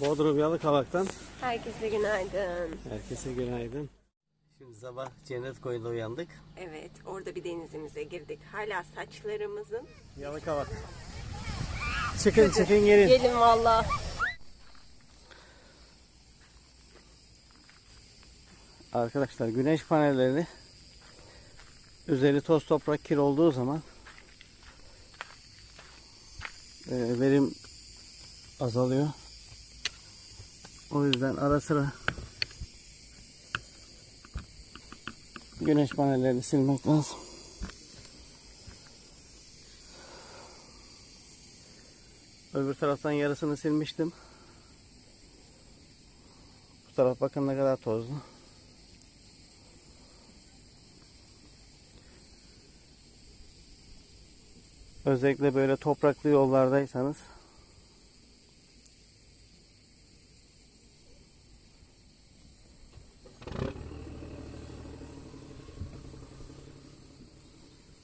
Bodrum Yalıkavak'tan Herkese günaydın. herkese günaydın. Şimdi sabah Cennet Koyu'nda uyandık. Evet, orada bir denizimize girdik. Hala saçlarımızın. Yalıkavak. Çıkın çıkın gelin. Gelin valla. Arkadaşlar güneş panelleri üzeri toz toprak kir olduğu zaman e, verim azalıyor. O yüzden ara sıra güneş panellerini silmek lazım. Öbür taraftan yarısını silmiştim. Bu taraf bakın ne kadar tozlu. Özellikle böyle topraklı yollardaysanız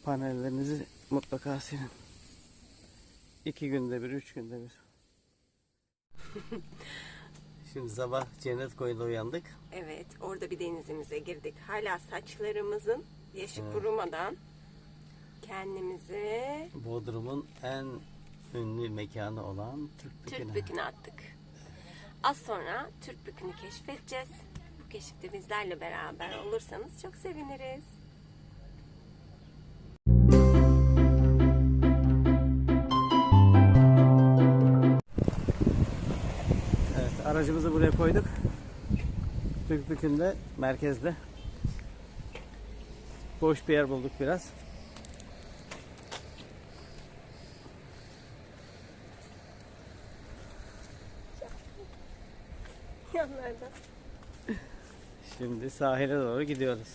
panellerinizi mutlaka silin. İki günde bir, üç günde bir. Şimdi sabah Cennet Koyu'da uyandık. Evet, orada bir denizimize girdik. Hala saçlarımızın yaşı kurumadan kendimize Bodrum'un en ünlü mekanı olan Türk Bükü'ne. Türk bükünü attık. Az sonra Türk bükünü keşfedeceğiz. Bu keşifte bizlerle beraber olursanız çok seviniriz. Aracımızı buraya koyduk. Türkbükü'nde, merkezde. Boş bir yer bulduk biraz. Yanlardan. Şimdi sahile doğru gidiyoruz.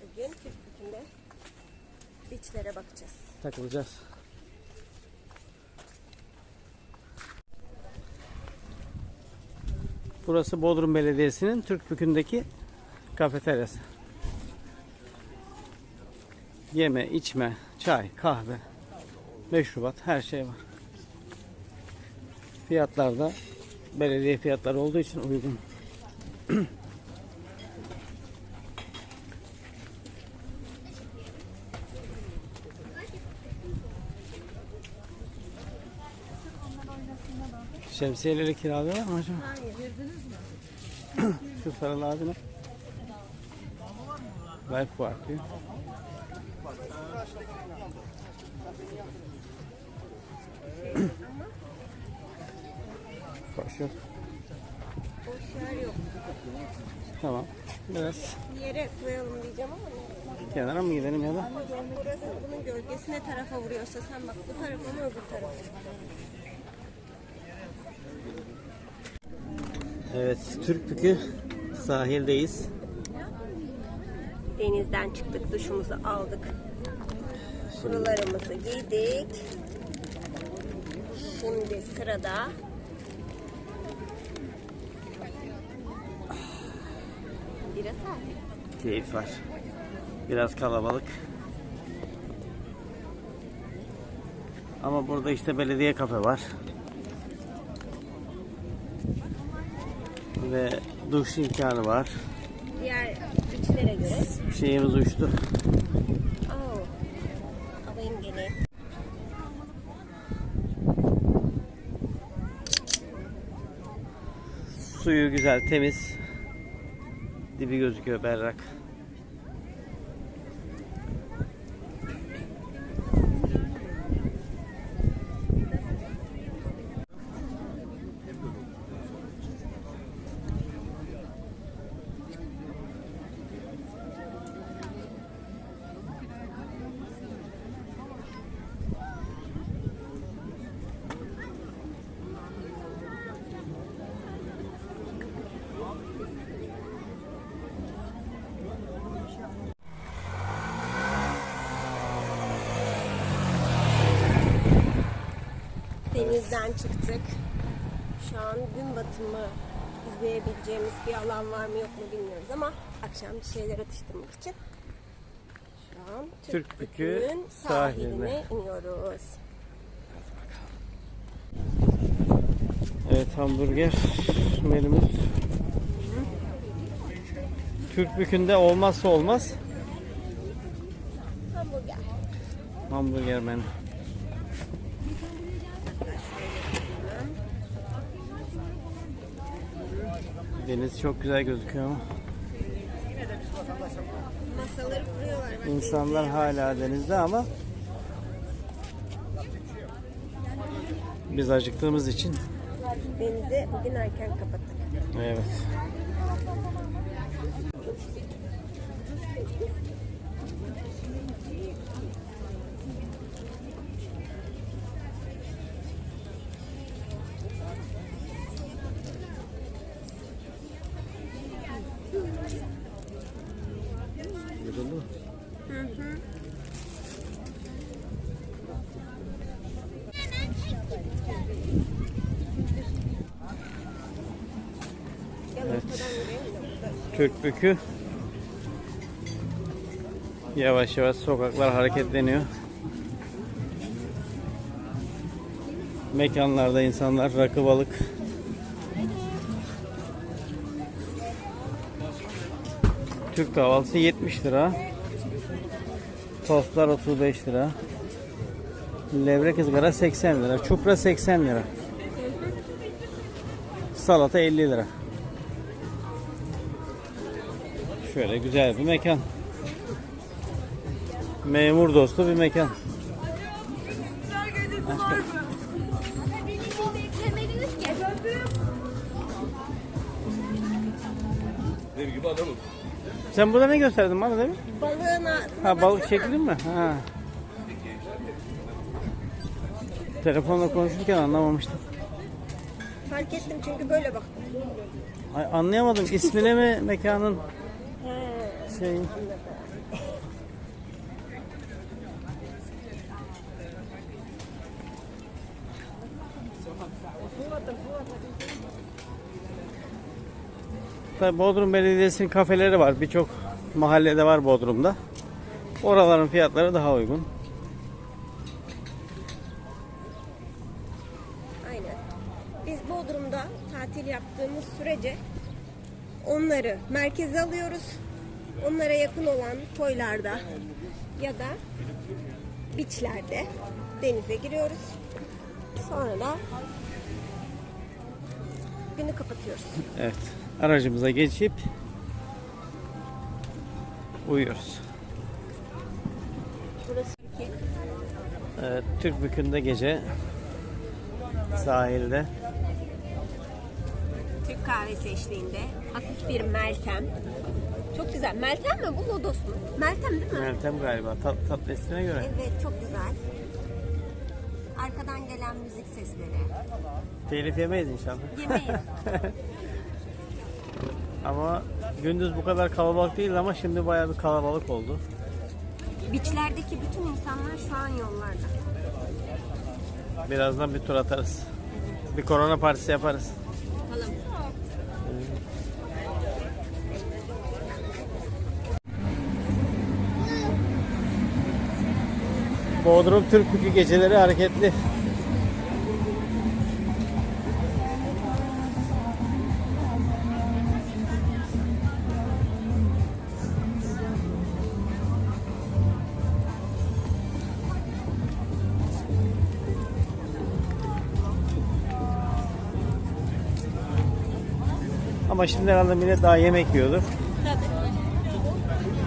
Bugün Türk bükünde beachlere bakacağız. Takılacağız. Burası Bodrum Belediyesi'nin Türkbükü'ndeki kafeteryası. Yeme, içme, çay, kahve, meşrubat her şey var. Fiyatlar da belediye fiyatları olduğu için uygun. Şemsiyeleri kiralıyorlar mı acaba? Hayır, girdiniz mi? Şu sarılı abi ne? Life Park diyor. Boş yer yok. Tamam. Biraz Bir yere koyalım diyeceğim ama kenara mı gidelim ya da? Burası bunun gölgesi ne tarafa vuruyorsa sen bak bu tarafa mı öbür tarafa Evet, Türkbükü sahildeyiz. Denizden çıktık, duşumuzu aldık. Kurularımızı giydik. Şimdi sırada bira saati. Keyif var. Biraz kalabalık. Ama burada işte belediye kafe var. Ve duş imkanı var. Diğer içlere göre. Şeyimiz uçtu. Oh. Alayım. Suyu güzel, temiz. Dibi gözüküyor berrak. Denizden çıktık. Şu an gün batımı izleyebileceğimiz bir alan var mı yok mu bilmiyoruz ama akşam bir şeyler atıştırmak için şu an Türkbükü Türkbükü'nün sahiline. iniyoruz. Evet hamburger menümüz. Türk bükünde olmazsa olmaz Hamburger. hamburger menü. Deniz çok güzel gözüküyor ama Masaları kuruyorlar. Bak, insanlar hala denizde ama biz acıktığımız için Denizi bugün erken kapattık. evet. Türk bükü yavaş yavaş sokaklar hareketleniyor. Mekanlarda insanlar rakı balık Türk kahvaltısı 70 lira. Tostlar 35 lira. Levrek ızgara 80 lira. Çupra 80 lira. Salata 50 lira. Şöyle güzel bir mekan. Memur dostu bir mekan. Benim gibi adamım. Sen burada ne gösterdin bana değil mi? Balığın ağzına Ha balık çekildin mi? Ha. Telefonla konuşurken anlamamıştım. Fark ettim çünkü böyle baktım. Ay, anlayamadım. İsmine mi mekanın. Şey? Tabii Bodrum Belediyesi'nin kafeleri var. Birçok mahallede var Bodrum'da. Oraların fiyatları daha uygun. Aynen. Biz Bodrum'da tatil yaptığımız sürece onları merkeze alıyoruz. Onlara yakın olan koylarda ya da beachlerde denize giriyoruz. Sonra da günü kapatıyoruz. Evet. Aracımıza geçip uyuyoruz. Burası iki. Evet, Türk Bükü'nde gece sahilde Türk kahvesi eşliğinde hafif bir Meltem. Çok güzel. Meltem mi bu Lodos mu? Meltem değil mi? Meltem galiba tat, tat listine göre. Evet çok güzel. Arkadan gelen müzik sesleri. Telif yemeyiz inşallah. Yemeyiz. Ama gündüz bu kadar kalabalık değil ama şimdi bayağı bir kalabalık oldu. Beachlerdeki bütün insanlar şu an yollarda. Birazdan bir tur atarız. Bir korona partisi yaparız. Bakalım. Bodrum Türk Bükü geceleri hareketli. Ama şimdi herhalde millet daha yemek yiyordur.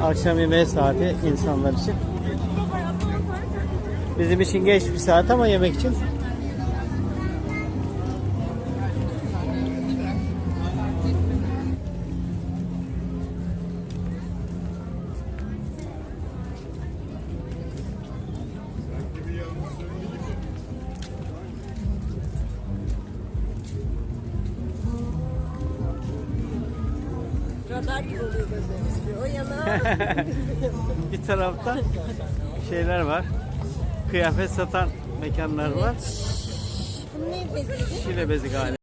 Akşam yemeği saati insanlar için. Bizim için geç bir saat ama yemek için. Radar gibi oluyor gözlerimiz. Bir O yana. bir tarafta şeyler var. Kıyafet satan mekanlar var. Bu ne beziydi? Şile bezi galiba.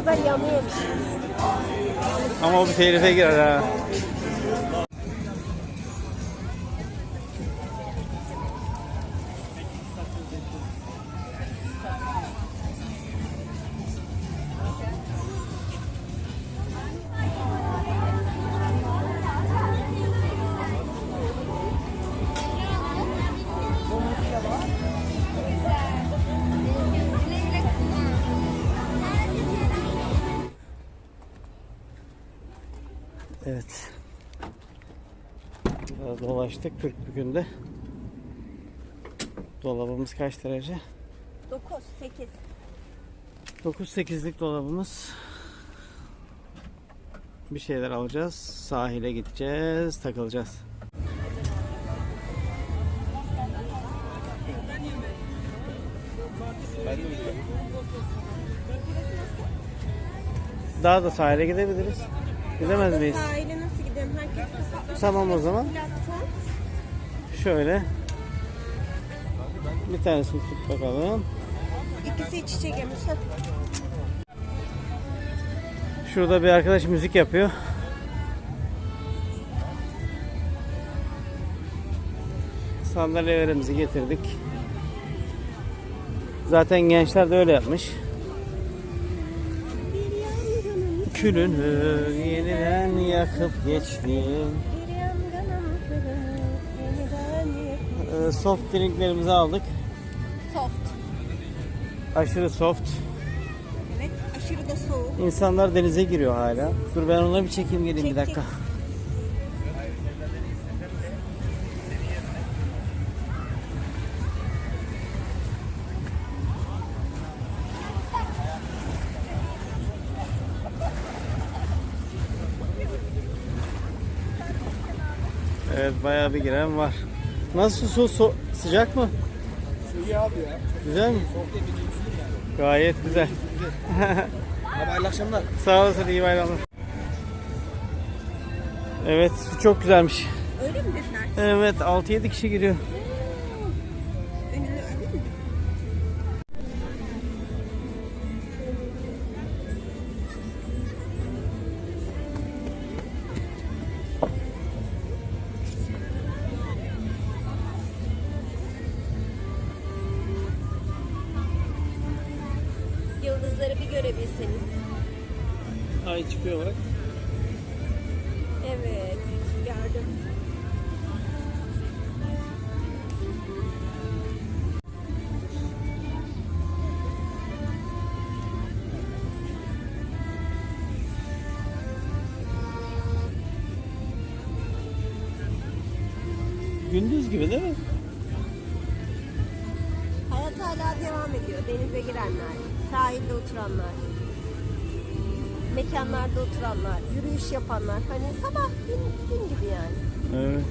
Şurada yanıyor şey. Ama o bir telife girer ha. Evet. Biraz dolaştık 40 bir günde. Dolabımız kaç derece? 9, 8. 9-8'lik dolabımız. Bir şeyler alacağız. Sahile gideceğiz. Takılacağız. Daha da sahile gidebiliriz. Gidemez miyiz? Sahile nasıl gidelim? Herkes. Tamam o zaman. Şöyle. Bir tanesini tut bakalım. İkisi iç içe girmiş. Şurada bir arkadaş müzik yapıyor. Sandalyelerimizi getirdik. Zaten gençler de öyle yapmış. Külünü yeniden yakıp geçtim. Ee, Soft drinklerimizi aldık. Soft. Aşırı soft. Evet. Aşırı da soğuk. İnsanlar denize giriyor hala. Dur ben ona bir çekeyim geleyim bir Çek, Evet bayağı bir giren var. Nasıl su so- sıcak mı? İyi abi ya. Güzel mi? Gayet güzel. Abi hayırlı akşamlar. Sağ olasın iyi bayramlar. Evet su çok güzelmiş. Öyle mi dediler? Evet 6-7 kişi giriyor. Gündüz gibi değil mi? Hayat hala devam ediyor. Denize girenler, sahilde oturanlar, mekanlarda oturanlar, yürüyüş yapanlar. Hani sabah gün, gün gibi yani. Evet.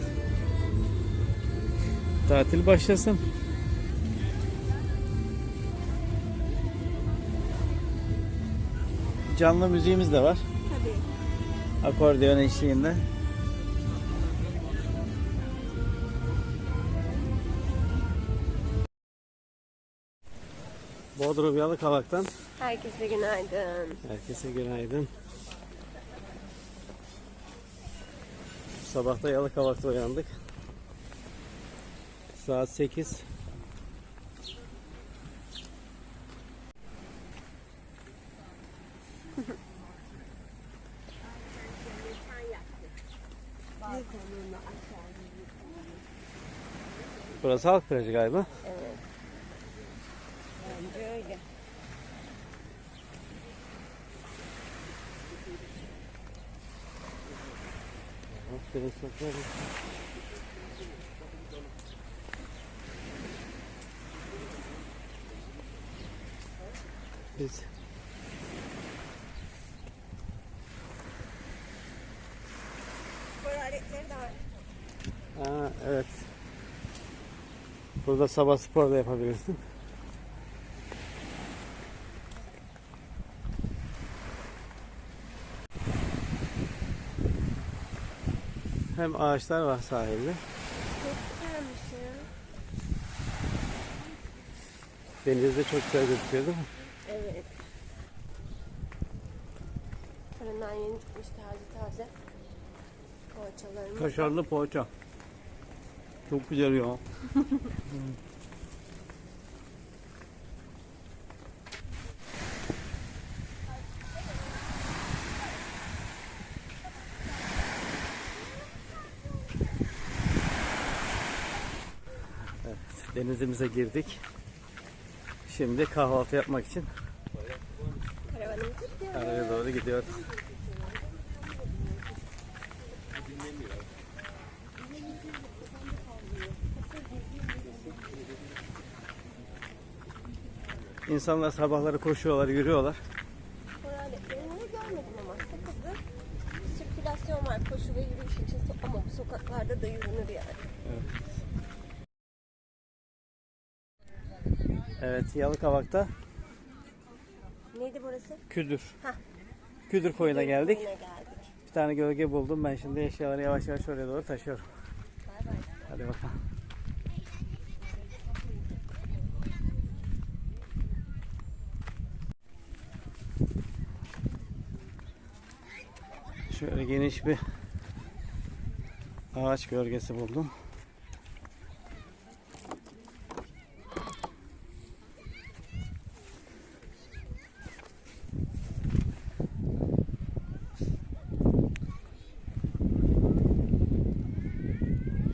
Tatil başlasın. Canlı müziğimiz de var. Tabii. Akordeon eşliğinde. Bodrum Yalıkavak'tan Herkese günaydın. herkese günaydın. Sabah da Yalıkavak'ta uyandık. Saat 8. Burası halk plajı galiba. Evet. Bence öyle. Biz Spor aletleri de var. Aa, evet. Burada sabah spor da yapabilirsin. Hem ağaçlar var sahilde. Çok güzelmiş ya. Deniz de çok güzel gözüküyor değil mi? Evet. fırından yeni çıkmış taze taze poğaçalarımız. Kaşarlı poğaça. Çok güzel ya. Evet, denizimize girdik. Şimdi kahvaltı yapmak için araya doğru gidiyoruz. İnsanlar sabahları koşuyorlar, yürüyorlar. Koraletlerini görmedim ama Sakız'da bir sirkülasyon var koşu ve yürüyüş için So- ama bu sokaklarda da yürünür yani. Evet, Yalıkavak'ta Neydi burası? Küdür. Hah. Küdür koyuna geldik. Geldik. Bir tane gölge buldum. Ben şimdi eşyaları yavaş yavaş oraya doğru taşıyorum. Bay bay. Hadi bakalım. Şöyle geniş bir ağaç gölgesi buldum.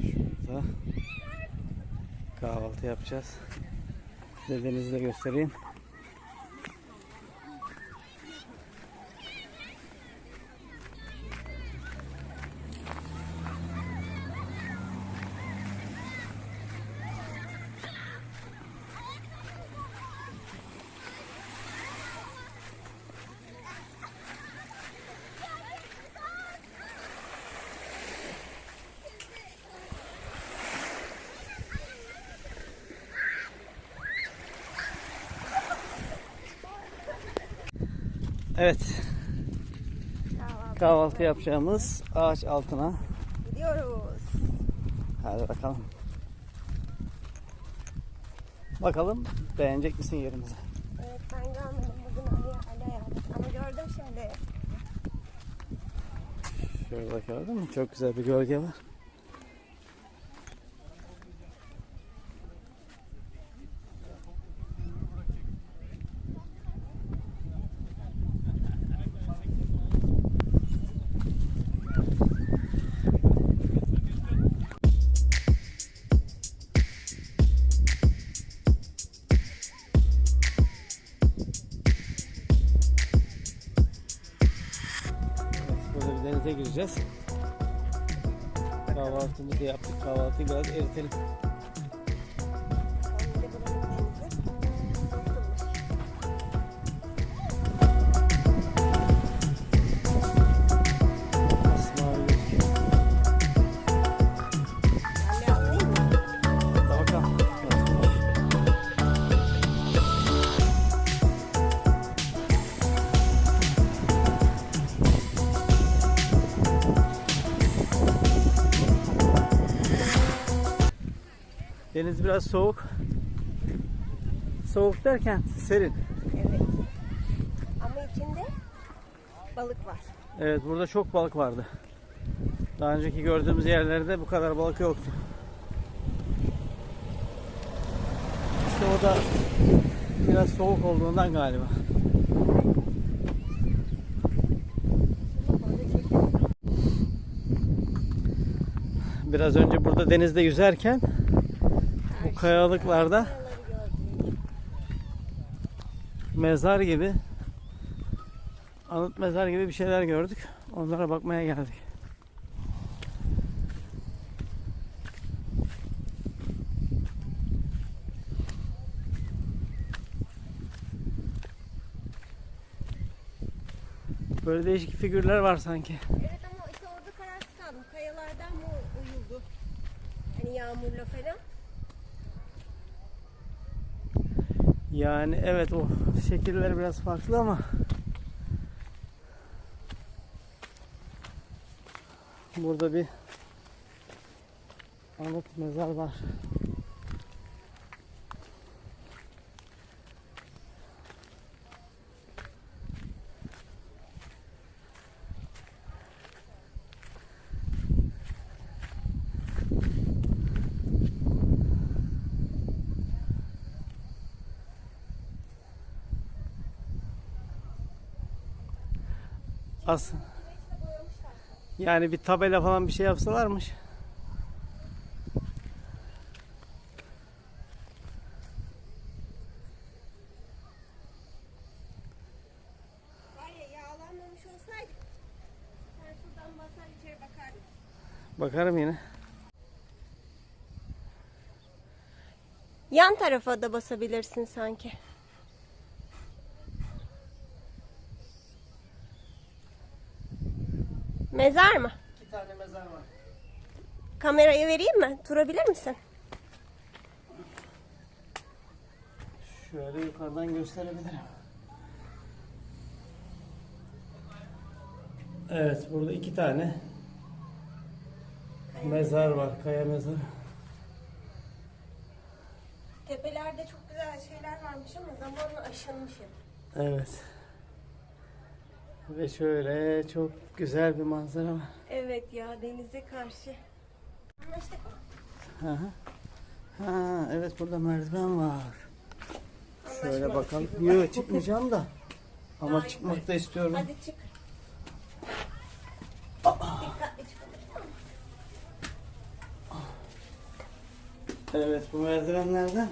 Şurada kahvaltı yapacağız. Size denizi de göstereyim. Evet, Kahvaltı. kahvaltı yapacağımız ağaç altına. Gidiyoruz. Hadi bakalım. Bakalım beğenecek misin yerimizi? Evet ben görmedim bugün Ali, Ali ama gördüm şimdi. Şöyle bak gördün mü? Çok güzel bir gölge var. Denize gireceğiz. Kahvaltımızı yaptık. Kahvaltıyı biraz eritelim. Biraz soğuk. Soğuk derken serin. Evet. Ama içinde balık var. Evet burada çok balık vardı. Daha önceki gördüğümüz yerlerde bu kadar balık yoktu. İşte o da biraz soğuk olduğundan galiba. Biraz önce burada denizde yüzerken kayalıklarda mezar gibi anıt mezar gibi bir şeyler gördük. Onlara bakmaya geldik. Böyle değişik figürler var sanki. Evet ama işte orada kararsız kaldım. Kayalardan mı uyuldu? Hani yağmurla falan. Yani evet o şekiller biraz farklı ama burada bir anıt mezar var. As yani bir tabela falan bir şey yapsalarmış. Var ya yağlanmamış olsaydı sen şuradan basar içeri bakardın. Bakarım yine. Yan tarafa da basabilirsin sanki. Mezar mı? İki tane mezar var. Kamerayı vereyim mi? Durabilir misin? Şöyle yukarıdan gösterebilirim. Evet burada iki tane mezar var. Kaya mezarı. Tepelerde çok güzel şeyler varmış ama zamanla aşınmış hep. Evet. Ve şöyle çok güzel bir manzara var. Evet ya denize karşı. Anlaştık mı? Hı hı. Ha, evet burada merdiven var. Şöyle bakalım. Yok çıkmayacağım da. Ama Daha çıkmak da istiyorum. Hadi çık. Evet bu merdivenlerden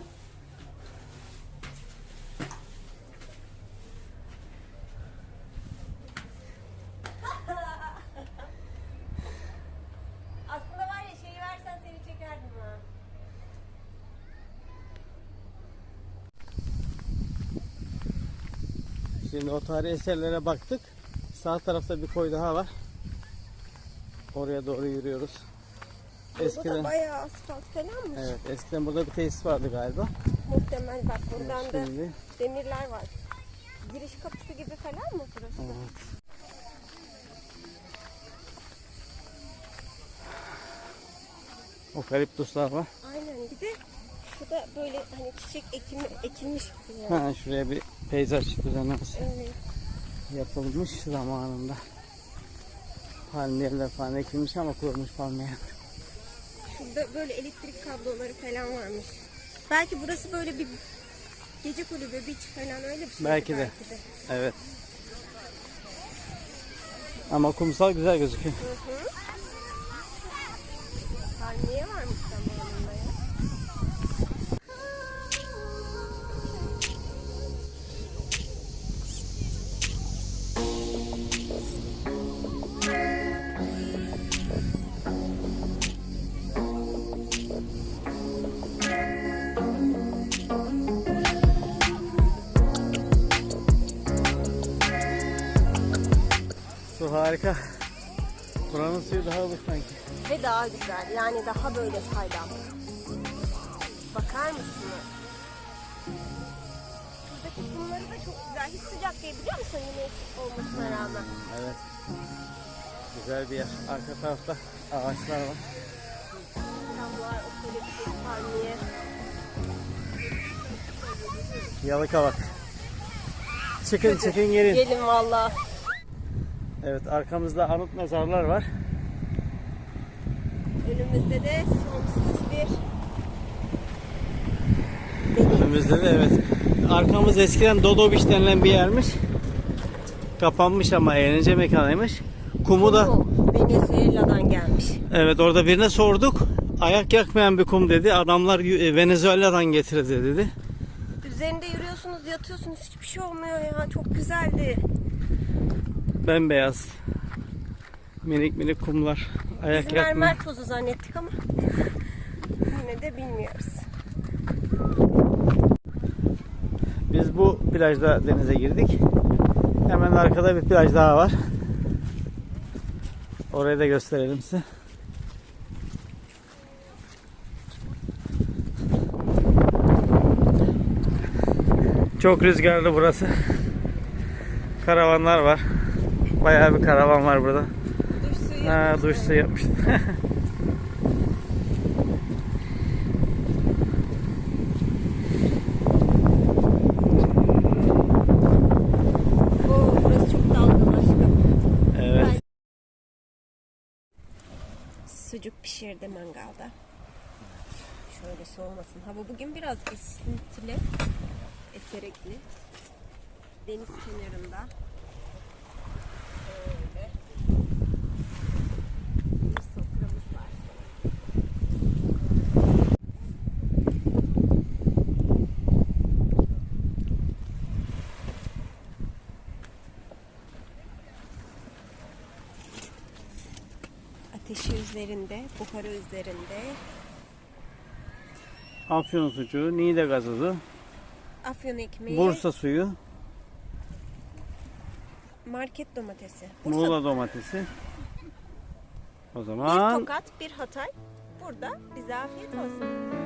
Şimdi o tarihi eserlere baktık. Sağ tarafta bir koy daha var. Oraya doğru yürüyoruz. Bu da Eskiden bayağı asfalt falanmış. evet eskiden burada bir tesis vardı galiba. Muhtemel bak buradan da Şimdi demirler var. Giriş kapısı gibi falan mı burası? da? evet. Okaliptuslar var. Aynen bir de şurada böyle hani çiçek ekimi, ekilmiş yani. Ha, şuraya bir peyzaj düzenlemesi Evet. yapılmış zamanında. Palmiyeler falan ekilmiş ama kurumuş palmiyeler. Şurada böyle elektrik kabloları falan varmış. Belki burası böyle bir gece kulübü, beach falan öyle bir şey. Belki de. Evet. Ama kumsal güzel gözüküyor. Hı hı. Palmiye varmış zamanında harika. Buranın suyu daha ılık sanki. Ve daha güzel. Yani daha böyle saydam. Bakar mısınız? Şuradaki kumları da çok güzel. Hiç sıcak değil biliyor musun güneş olmasına rağmen. Evet. Güzel bir yer. Arka tarafta ağaçlar var. Camlar, oteliptik, palmiye. Yalıka bak. Çıkın çıkın gelin. Gelin valla. Evet arkamızda anıt mezarlar var. Önümüzde de sonsuz bir Önümüzde de evet. Arkamız eskiden Dodo Beach denilen bir yermiş. Kapanmış ama eğlence mekanıymış. Kumu da. Venezuela'dan gelmiş. evet orada birine sorduk. Ayak yakmayan bir kum dedi. Adamlar e, Venezuela'dan getirdi dedi. Üzerinde yürüyorsunuz, yatıyorsunuz. Hiçbir şey olmuyor ya. Çok güzeldi. Bembeyaz. Minik minik kumlar. Ayak Biz mermer tozu zannettik ama yine de bilmiyoruz. Biz bu plajda denize girdik. Hemen arkada bir plaj daha var. Orayı da gösterelim size. Çok rüzgarlı burası. Karavanlar var. Bayağı bir karavan var burada. Duş suyu. Ha, duş suyu aşkım. evet. Sucuk pişirdi mangalda. Şöyle soğumasın. Hava bugün biraz esintili, eserekli. Deniz kenarında. Ee, üzerinde, buharı üzerinde. Afyon sucuğu, Niğde gazozu, Afyon ekmeği, Bursa suyu, market domatesi. Bursa Muğla domatesi. O bir zaman Tokat, bir Hatay. Burada bize afiyet olsun.